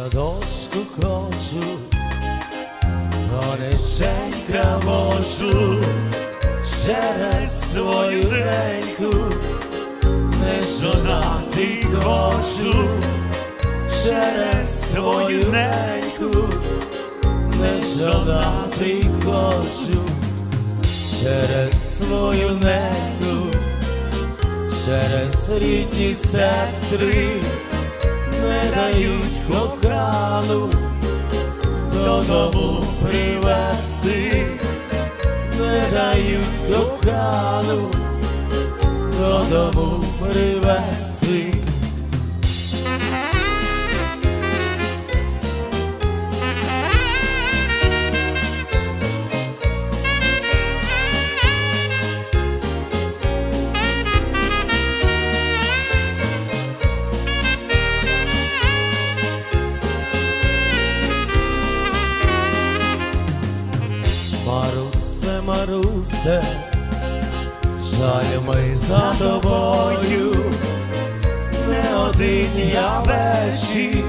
садочку хочу, Гореченька можу через свою неньку, не жонати хочу, через свою неньку, не жонати хочу, через свою неньку, через рідні сестри не дають кохану додому привезти, не дають кохану додому привезти. Марусе, жаль ми за тобою, не один я вечір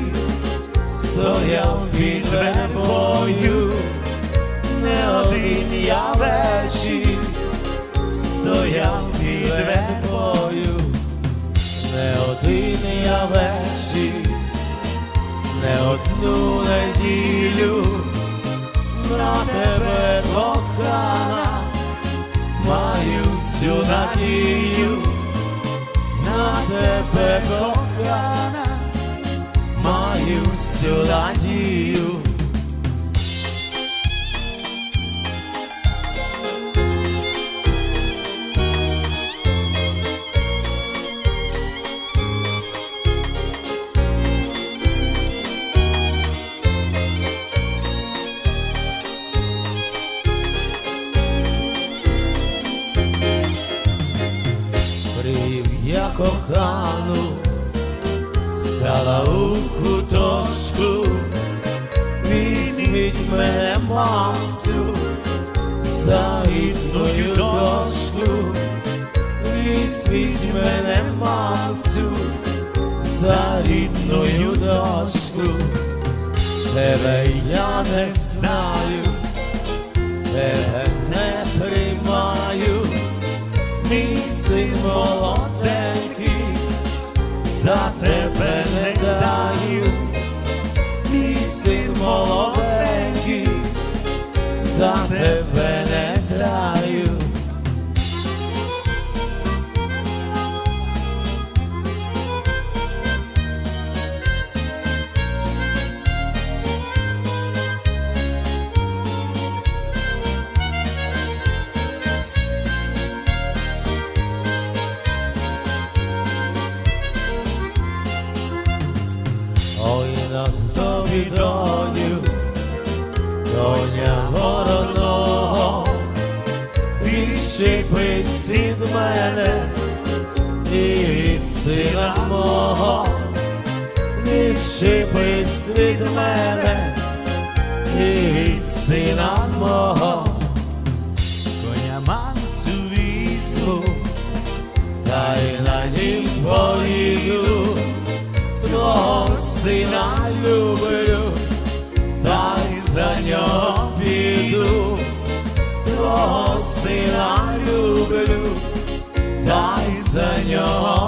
стояв під вербою, не один я вечір стояв під вербою, не один я вечір, не одну неділю на тебе всю надію, на тебе кохана, маю всю надію. Кохану, стала у куточку, візьміть мене мамцю, за рідною дошку, візьміть мене мамцю, за рідною дошку, тебе я не знаю, тебе не приймаю мій син молоденький, за тебе не даю, мій син молоденький, за тебе Тобі доню, доня вороного, відщепись від мене і від сина мого, відщепись від мене і від сина мого, коня мамцю візьму, сина люблю, та й за нього піду, твого сина люблю, та й за нього